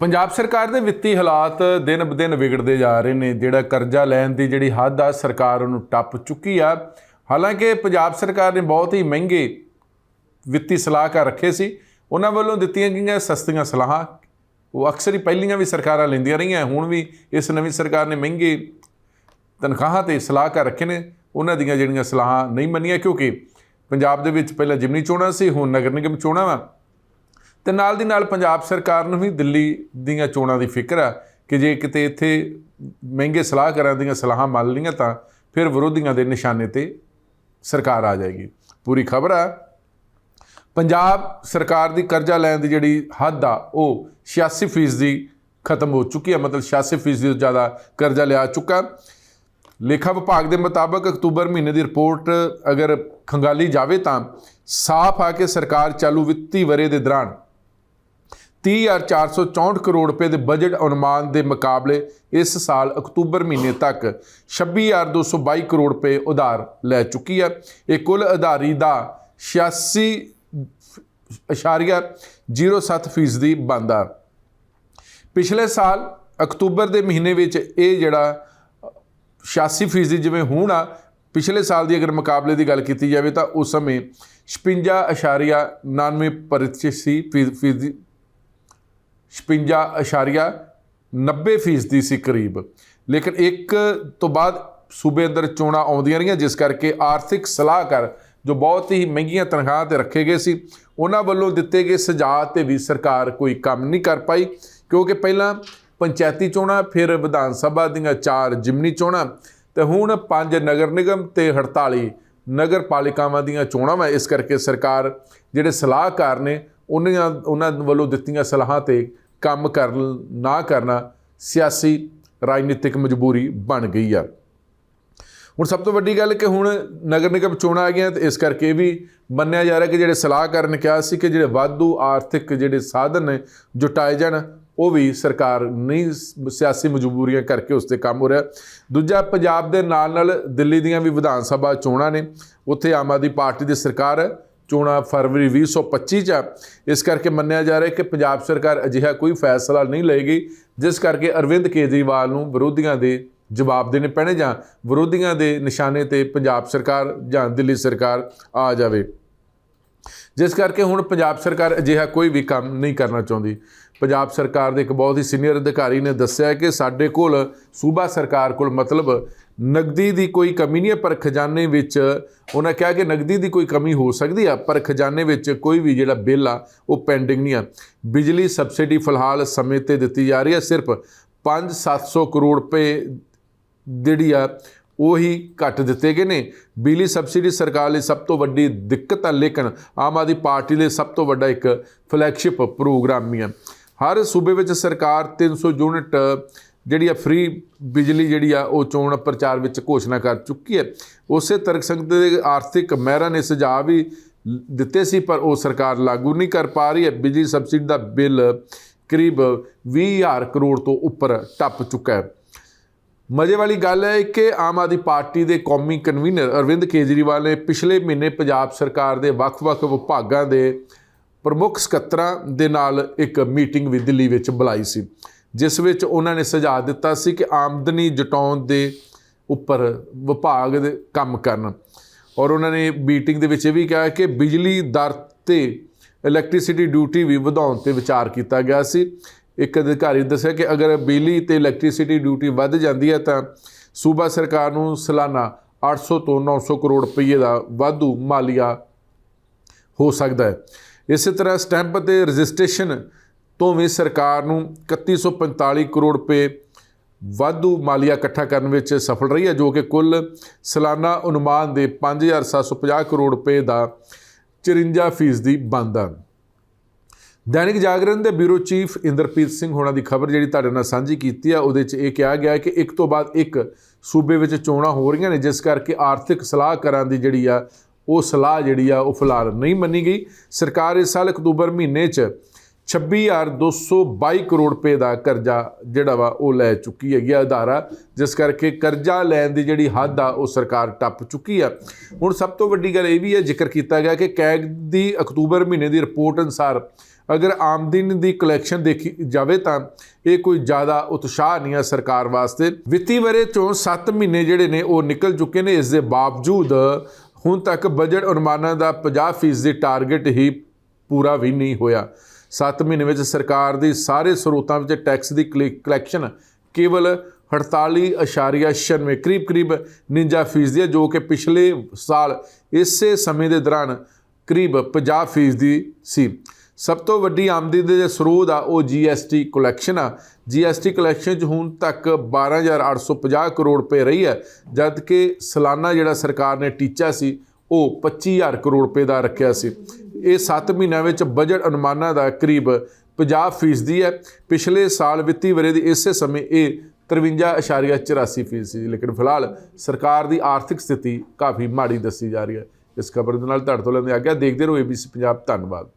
ਪੰਜਾਬ ਸਰਕਾਰ ਦੇ ਵਿੱਤੀ ਹਾਲਾਤ ਦਿਨ ਬ ਦਿਨ ਵਿਗੜਦੇ ਜਾ ਰਹੇ ਨੇ, ਜਿਹੜਾ ਕਰਜ਼ਾ ਲੈਣ ਦੀ ਜਿਹੜੀ ਹੱਦ ਆ, ਸਰਕਾਰ ਉਹਨੂੰ ਟੱਪ ਚੁੱਕੀ ਆ। ਹਾਲਾਂਕਿ ਪੰਜਾਬ ਸਰਕਾਰ ਨੇ ਬਹੁਤ ਹੀ ਮਹਿੰਗੇ ਵਿੱਤੀ ਸਲਾਹਕਾਰ ਰੱਖੇ ਸੀ। ਉਹਨਾਂ ਵੱਲੋਂ ਦਿੱਤੀਆਂ ਗਈਆਂ ਸਸਤੀਆਂ ਸਲਾਹਾਂ, ਉਹ ਅਕਸਰ ਹੀ ਪਹਿਲੀਆਂ ਵੀ ਸਰਕਾਰਾਂ ਲੈਂਦੀਆਂ ਰਹੀਆਂ, ਹੁਣ ਵੀ ਇਸ ਨਵੀਂ ਸਰਕਾਰ ਨੇ ਮਹਿੰਗੇ ਤਨਖਾਹਾਂ ਤੇ ਸਲਾਹਕਾਰ ਰੱਖੇ ਨੇ। ਉਹਨਾਂ ਦੀਆਂ ਜਿਹੜੀਆਂ ਸਲਾਹਾਂ ਨਹੀਂ ਮੰਨੀਆਂ, ਕਿਉਂਕਿ ਪੰਜਾਬ ਦੇ ਵਿੱਚ ਪਹਿਲਾਂ ਜਿਮਨੀ ਚੋਣਾਂ ਸੀ, ਹੁਣ ਨਗਰ ਨਿਗਮ ਚੋਣਾਂ ਵਾ। ਤੇ ਨਾਲ ਦੀ ਨਾਲ ਪੰਜਾਬ ਸਰਕਾਰ ਨੂੰ ਵੀ ਦਿੱਲੀ ਦੀਆਂ ਚੋਣਾਂ ਦੀ ਫਿਕਰ ਆ ਕਿ ਜੇ ਕਿਤੇ ਇੱਥੇ ਮਹਿੰਗੇ ਸਲਾਹਕਾਰਾਂ ਦੀਆਂ ਸਲਾਹਾਂ ਮੰਨ ਲਈਆਂ ਤਾਂ ਫਿਰ ਵਿਰੋਧੀਆਂ ਦੇ ਨਿਸ਼ਾਨੇ ਤੇ ਸਰਕਾਰ ਆ ਜਾਏਗੀ। ਪੂਰੀ ਖਬਰ ਆ। ਪੰਜਾਬ ਸਰਕਾਰ ਦੀ ਕਰਜ਼ਾ ਲੈਣ ਦੀ ਜਿਹੜੀ ਹੱਦ ਆ, ਉਹ 86% ਦੀ ਖਤਮ ਹੋ ਚੁੱਕੀ ਹੈ ਮਤਲਬ 86% ਤੋਂ ਜ਼ਿਆਦਾ ਕਰਜ਼ਾ ਲਿਆ ਚੁੱਕਾ। ਲੇਖਾ ਵਿਭਾਗ ਦੇ ਮੁਤਾਬਕ ਅਕਤੂਬਰ ਮਹੀਨੇ ਦੀ ਰਿਪੋਰਟ ਅਗਰ ਖੰਗਾਲੀ ਜਾਵੇ ਤਾਂ ਸਾਫ਼ ਆ ਕੇ ਸਰਕਾਰ ਚਾਲੂ ਵਿੱਤੀ ਵਰੇ ਦੇ ਦੌਰਾਨ 30464 ਕਰੋੜ ਰੁਪਏ ਦੇ ਬਜਟ ਅਨੁਮਾਨ ਦੇ ਮੁਕਾਬਲੇ ਇਸ ਸਾਲ ਅਕਤੂਬਰ ਮਹੀਨੇ ਤੱਕ 26222 ਕਰੋੜ ਰੁਪਏ ਉਧਾਰ ਲੈ ਚੁੱਕੀ ਹੈ। ਇਹ ਕੁੱਲ ਉਧਾਰੀ ਦਾ 86.07 ਫੀਸਦੀ ਬਣਦਾ ਪਿਛਲੇ ਸਾਲ ਅਕਤੂਬਰ ਦੇ ਮਹੀਨੇ ਵਿੱਚ ਇਹ ਜਿਹੜਾ 86 ਫੀਸਦੀ ਜਿਵੇਂ ਹੁਣ ਆ, ਪਿਛਲੇ ਸਾਲ ਦੀ ਅਗਰ ਮੁਕਾਬਲੇ ਦੀ ਗੱਲ ਕੀਤੀ ਜਾਵੇ ਤਾਂ ਉਸ ਸਮੇਂ 56.99 ਪ੍ਰਤੀਸ਼ਤ ਸੀ ਫੀ- ਫੀਸਦੀ 56.90 ਫੀਸਦੀ ਸੀ ਕਰੀਬ। ਲੇਕਿਨ ਇੱਕ ਤੋਂ ਬਾਅਦ ਸੂਬੇ ਅੰਦਰ ਚੋਣਾਂ ਆਉਂਦੀਆਂ ਰਹੀਆਂ, ਜਿਸ ਕਰਕੇ ਆਰਥਿਕ ਸਲਾਹਕਾਰ ਜੋ ਬਹੁਤ ਹੀ ਮਹਿੰਗੀਆਂ ਤਨਖਾਹਾਂ ਤੇ ਰੱਖੇ ਗਏ ਸੀ, ਉਹਨਾਂ ਵੱਲੋਂ ਦਿੱਤੇ ਗਏ ਸੁਝਾਅ ਤੇ ਵੀ ਸਰਕਾਰ ਕੋਈ ਕੰਮ ਨਹੀਂ ਕਰ ਪਾਈ, ਕਿਉਂਕਿ ਪਹਿਲਾਂ ਪੰਚਾਇਤੀ ਚੋਣਾਂ, ਫਿਰ ਵਿਧਾਨ ਸਭਾ ਦੀਆਂ ਚਾਰ ਜਿਮਨੀ ਚੋਣਾਂ, ਤੇ ਹੁਣ ਪੰਜ ਨਗਰ ਨਿਗਮ ਤੇ 48 ਨਗਰ ਪਾਲਿਕਾਵਾਂ ਦੀਆਂ ਚੋਣਾਂ ਵਾ। ਇਸ ਕਰਕੇ ਸਰਕਾਰ, ਜਿਹੜੇ ਸਲਾਹਕਾਰ ਨੇ ਉਹਨਾਂ ਉਹਨਾਂ ਵੱਲੋਂ ਦਿੱਤੀਆਂ ਸਲਾਹਾਂ ਤੇ ਕੰਮ ਕਰ, ਨਾ ਕਰਨਾ ਸਿਆਸੀ ਰਾਜਨੀਤਿਕ ਮਜਬੂਰੀ ਬਣ ਗਈ ਆ। ਹੁਣ ਸਭ ਤੋਂ ਵੱਡੀ ਗੱਲ ਕਿ ਹੁਣ ਨਗਰ ਨਿਗਮ ਚੋਣਾਂ ਆ ਗਈਆਂ ਤੇ ਇਸ ਕਰਕੇ ਇਹ ਵੀ ਮੰਨਿਆ ਜਾ ਰਿਹਾ ਕਿ ਜਿਹੜੇ ਸਲਾਹਕਾਰ ਨੇ ਕਿਹਾ ਸੀ ਕਿ ਜਿਹੜੇ ਵਾਧੂ ਆਰਥਿਕ ਜਿਹੜੇ ਸਾਧਨ ਨੇ ਜੁਟਾਏ ਜਾਣ, ਉਹ ਵੀ ਸਰਕਾਰ ਨਹੀਂ ਸਿਆਸੀ ਮਜਬੂਰੀਆਂ ਕਰਕੇ ਉਸ ਤੇ ਕੰਮ ਹੋ ਰਿਹਾ। ਦੂਜਾ, ਪੰਜਾਬ ਦੇ ਨਾਲ ਨਾਲ ਦਿੱਲੀ ਦੀਆਂ ਵੀ ਵਿਧਾਨ ਸਭਾ ਚੋਣਾਂ ਨੇ, ਉੱਥੇ ਆਮ ਆਦਮੀ ਪਾਰਟੀ ਦੀ ਸਰਕਾਰ ਹੈ ਚੋਣਾਂ ਫਰਵਰੀ 2025 ਚ ਆ। ਇਸ ਕਰਕੇ ਮੰਨਿਆ ਜਾ ਰਿਹਾ ਕਿ ਪੰਜਾਬ ਸਰਕਾਰ ਅਜਿਹਾ ਕੋਈ ਫੈਸਲਾ ਨਹੀਂ ਲਏਗੀ, ਜਿਸ ਕਰਕੇ ਅਰਵਿੰਦ ਕੇਜਰੀਵਾਲ ਨੂੰ ਵਿਰੋਧੀਆਂ ਦੇ ਜਵਾਬ ਦੇਣੇ ਪੈਣੇ ਜਾਂ ਵਿਰੋਧੀਆਂ ਦੇ ਨਿਸ਼ਾਨੇ ਤੇ ਪੰਜਾਬ ਸਰਕਾਰ ਜਾਂ ਦਿੱਲੀ ਸਰਕਾਰ ਆ ਜਾਵੇ ਜਿਸ ਕਰਕੇ ਹੁਣ ਪੰਜਾਬ ਸਰਕਾਰ ਅਜਿਹਾ ਕੋਈ ਵੀ ਕੰਮ ਨਹੀਂ ਕਰਨਾ ਚਾਹੁੰਦੀ ਪੰਜਾਬ ਸਰਕਾਰ ਦੇ ਇੱਕ ਬਹੁਤ ਹੀ ਸੀਨੀਅਰ ਅਧਿਕਾਰੀ ਨੇ ਦੱਸਿਆ ਕਿ ਸਾਡੇ ਕੋਲ ਸੂਬਾ ਸਰਕਾਰ ਕੋਲ ਮਤਲਬ ਨਗਦੀ ਦੀ ਕੋਈ ਕਮੀ ਨਹੀਂ ਹੈ, ਪਰ ਖਜ਼ਾਨੇ ਵਿੱਚ ਉਹਨਾਂ ਕਿਹਾ ਕਿ ਨਗਦੀ ਦੀ ਕੋਈ ਕਮੀ ਹੋ ਸਕਦੀ ਆ, ਪਰ ਖਜ਼ਾਨੇ ਵਿੱਚ ਕੋਈ ਵੀ ਜਿਹੜਾ ਬਿੱਲ ਆ, ਉਹ ਪੈਂਡਿੰਗ ਨਹੀਂ ਆ। ਬਿਜਲੀ ਸਬਸਿਡੀ ਫਿਲਹਾਲ ਸਮੇਂ ਤੇ ਦਿੱਤੀ ਜਾ ਰਹੀ ਹੈ ਸਿਰਫ 5-700 ਕਰੋੜ ਰੁਪਏ ਜਿਹੜੀ ਆ, ਉਹੀ ਘੱਟ ਦਿੱਤੇ ਗਏ ਨੇ। ਬਿਜਲੀ ਸਬਸਿਡੀ ਸਰਕਾਰ ਲਈ ਸਭ ਤੋਂ ਵੱਡੀ ਦਿੱਕਤ ਆ, ਲੇਕਿਨ ਆਮ ਆਦਮੀ ਪਾਰਟੀ ਲਈ ਸਭ ਤੋਂ ਵੱਡਾ ਇੱਕ ਫਲੈਗਸ਼ਿਪ ਪ੍ਰੋਗਰਾਮ ਵੀ ਆ। ਹਰ ਸੂਬੇ ਵਿੱਚ ਸਰਕਾਰ 300 ਯੂਨਿਟ, ਜਿਹੜੀ ਆ ਫ੍ਰੀ ਬਿਜਲੀ ਜਿਹੜੀ ਆ, ਉਹ ਚੋਣ ਪ੍ਰਚਾਰ ਵਿੱਚ ਘੋਸ਼ਣਾ ਕਰ ਚੁੱਕੀ ਹੈ। ਉਸੇ ਤਰਕ ਸੰਗਤ ਦੇ ਆਰਥਿਕ ਮਹਿਰਾਂ ਨੇ ਸੁਝਾਅ ਵੀ ਦਿੱਤੇ ਸੀ, ਪਰ ਉਹ ਸਰਕਾਰ ਲਾਗੂ ਨਹੀਂ ਕਰ ਪਾ ਰਹੀ ਹੈ। ਬਿਜਲੀ ਸਬਸਿਡੀ ਦਾ ਬਿੱਲ ਕਰੀਬ 20000 ਕਰੋੜ ਤੋਂ ਉੱਪਰ ਟੱਪ ਚੁੱਕਾ ਹੈ। ਮਜ਼ੇ ਵਾਲੀ ਗੱਲ ਹੈ ਕਿ ਆਮ ਆਦਮੀ ਪਾਰਟੀ ਦੇ ਕੌਮੀ ਕਨਵੀਨਰ ਅਰਵਿੰਦ ਕੇਜਰੀਵਾਲ ਨੇ ਪਿਛਲੇ ਮਹੀਨੇ ਪੰਜਾਬ ਸਰਕਾਰ ਦੇ ਵੱਖ-ਵੱਖ ਵਿਭਾਗਾਂ ਦੇ ਪ੍ਰਮੁੱਖ ਸਕੱਤਰਾਂ ਦੇ ਨਾਲ ਇੱਕ ਮੀਟਿੰਗ ਵੀ ਦਿੱਲੀ ਵਿੱਚ ਬੁਲਾਈ ਸੀ, ਜਿਸ ਵਿੱਚ ਉਹਨਾਂ ਨੇ ਸੁਝਾਅ ਦਿੱਤਾ ਸੀ ਕਿ ਆਮਦਨੀ ਜਟਾਉਣ ਦੇ ਉੱਪਰ ਵਿਭਾਗ ਦੇ ਕੰਮ ਕਰਨ। ਔਰ ਉਹਨਾਂ ਨੇ ਮੀਟਿੰਗ ਦੇ ਵਿੱਚ ਇਹ ਵੀ ਕਿਹਾ ਕਿ ਬਿਜਲੀ ਦਰ ਤੇ ਇਲੈਕਟ੍ਰਿਸਿਟੀ ਡਿਊਟੀ ਵੀ ਵਧਾਉਣ ਤੇ ਵਿਚਾਰ ਕੀਤਾ ਗਿਆ ਸੀ। ਇੱਕ ਅਧਿਕਾਰੀ ਦੱਸਿਆ ਕਿ ਅਗਰ ਬਿਜਲੀ ਤੇ ਇਲੈਕਟ੍ਰਿਸਿਟੀ ਡਿਊਟੀ ਵੱਧ ਜਾਂਦੀ ਹੈ ਤਾਂ ਸੂਬਾ ਸਰਕਾਰ ਨੂੰ ਸਾਲਾਨਾ 800 ਤੋਂ 900 ਕਰੋੜ ਰੁਪਏ ਦਾ ਵਾਧੂ ਮਾਲੀਆ ਹੋ ਸਕਦਾ ਹੈ। ਇਸੇ ਤਰ੍ਹਾਂ ਸਟੈਂਪ ਅਤੇ ਰਜਿਸਟ੍ਰੇਸ਼ਨ ਤੋਂ ਵੀ ਸਰਕਾਰ ਨੂੰ 3145 ਕਰੋੜ ਰੁਪਏ ਵਾਧੂ ਮਾਲੀਆ ਇਕੱਠਾ ਕਰਨ ਵਿੱਚ ਸਫਲ ਰਹੀ ਹੈ, ਜੋ ਕਿ ਕੁੱਲ ਸਾਲਾਨਾ ਅਨੁਮਾਨ ਦੇ 5750 ਕਰੋੜ ਰੁਪਏ ਦਾ 54 ਫੀਸਦੀ ਬਣਦਾ ਦੈਨਿਕ ਜਾਗਰਣ ਦੇ ਬਿਊਰੋ ਚੀਫ ਇੰਦਰਪ੍ਰੀਤ ਸਿੰਘ ਹੋਣਾ ਦੀ ਖਬਰ ਜਿਹੜੀ ਤੁਹਾਡੇ ਨਾਲ ਸਾਂਝੀ ਕੀਤੀ ਆ, ਉਹਦੇ 'ਚ ਇਹ ਕਿਹਾ ਗਿਆ ਕਿ ਇੱਕ ਤੋਂ ਬਾਅਦ ਇੱਕ ਸੂਬੇ ਵਿੱਚ ਚੋਣਾਂ ਹੋ ਰਹੀਆਂ ਨੇ, ਜਿਸ ਕਰਕੇ ਆਰਥਿਕ ਸਲਾਹਕਾਰਾਂ ਦੀ ਜਿਹੜੀ ਆ ਉਹ ਸਲਾਹ ਜਿਹੜੀ ਆ ਉਹ ਫਿਲਹਾਲ ਨਹੀਂ ਮੰਨੀ ਗਈ। ਸਰਕਾਰ ਇਸ ਸਾਲ ਅਕਤੂਬਰ ਮਹੀਨੇ 'ਚ 26222 ਕਰੋੜ ਰੁਪਏ ਦਾ ਕਰਜ਼ਾ ਜਿਹੜਾ ਵਾ ਉਹ ਲੈ ਚੁੱਕੀ ਹੈਗੀ ਆ ਅਦਾਰਾ। ਜਿਸ ਕਰਕੇ ਕਰਜ਼ਾ ਲੈਣ ਦੀ ਜਿਹੜੀ ਹੱਦ ਆ ਉਹ ਸਰਕਾਰ ਟੱਪ ਚੁੱਕੀ ਆ। ਹੁਣ ਸਭ ਤੋਂ ਵੱਡੀ ਗੱਲ ਇਹ ਵੀ ਹੈ, ਜ਼ਿਕਰ ਕੀਤਾ ਗਿਆ ਕਿ ਕੈਗ ਦੀ ਅਕਤੂਬਰ ਮਹੀਨੇ ਦੀ ਰਿਪੋਰਟ ਅਨੁਸਾਰ ਅਗਰ ਆਮਦਨ ਦੀ ਕਲੈਕਸ਼ਨ ਦੇਖੀ ਜਾਵੇ ਤਾਂ ਇਹ ਕੋਈ ਜ਼ਿਆਦਾ ਉਤਸ਼ਾਹ ਨਹੀਂ ਹੈ ਸਰਕਾਰ ਵਾਸਤੇ। ਵਿੱਤੀ ਵਰੇ ਚੋਂ 7 ਮਹੀਨੇ ਜਿਹੜੇ ਨੇ ਉਹ ਨਿਕਲ ਚੁੱਕੇ ਨੇ। ਇਸ ਦੇ ਬਾਵਜੂਦ ਹੁਣ ਤੱਕ ਬਜਟ ਅਨੁਮਾਨਾਂ ਦਾ 50% ਦੀ ਟਾਰਗੇਟ ਹੀ ਪੂਰਾ ਵੀ ਨਹੀਂ ਹੋਇਆ। 7 ਮਹੀਨੇ ਵਿੱਚ ਸਰਕਾਰ ਦੀ ਸਾਰੇ ਸਰੋਤਾਂ ਵਿੱਚ ਟੈਕਸ ਦੀ ਕਲੈਕਸ਼ਨ ਕੇਵਲ 48.96 ਕਰੀਬ ਕਰੀਬ 49 ਫੀਸਦੀ ਹੈ, ਜੋ ਕਿ ਪਿਛਲੇ ਸਾਲ ਇਸੇ ਸਮੇਂ ਦੇ ਦੌਰਾਨ ਕਰੀਬ 50 ਫੀਸਦੀ ਸੀ। ਸਭ ਤੋਂ ਵੱਡੀ ਆਮਦਨੀ ਦੇ ਜੋ ਸਰੋਤ ਆ, ਉਹ ਜੀਐਸਟੀ ਕਲੈਕਸ਼ਨ ਆ। ਜੀਐਸਟੀ ਕਲੈਕਸ਼ਨ ਚ ਹੁਣ ਤੱਕ 12850 ਕਰੋੜ ਰੁਪਏ ਰਹੀ ਹੈ ਜਦ ਕਿ ਸਾਲਾਨਾ ਜਿਹੜਾ ਸਰਕਾਰ ਨੇ ਟੀਚਾ ਸੀ, ਉਹ 25000 ਕਰੋੜ ਰੁਪਏ ਦਾ ਰੱਖਿਆ ਸੀ। ਇਹ 7 ਮਹੀਨਿਆਂ ਵਿੱਚ ਬਜਟ ਅਨੁਮਾਨਾਂ ਦਾ ਕਰੀਬ 50 ਫੀਸਦੀ ਹੈ। ਪਿਛਲੇ ਸਾਲ ਵਿੱਤੀ ਵਰੇ ਦੀ ਇਸੇ ਸਮੇਂ ਇਹ 53.84 ਫੀਸਦੀ ਸੀ, ਲੇਕਿਨ ਫਿਲਹਾਲ ਸਰਕਾਰ ਦੀ ਆਰਥਿਕ ਸਥਿਤੀ ਕਾਫੀ ਮਾੜੀ ਦੱਸੀ ਜਾ ਰਹੀ ਹੈ। ਇਸ ਖਬਰ ਦੇ ਨਾਲ ਤੁਹਾਡੇ ਤੋਂ ਲੈਂਦੇ ਆ ਗਿਆ ਦੇਖਦੇ ਰਹੋ ABC ਪੰਜਾਬ ਧੰਨਵਾਦ।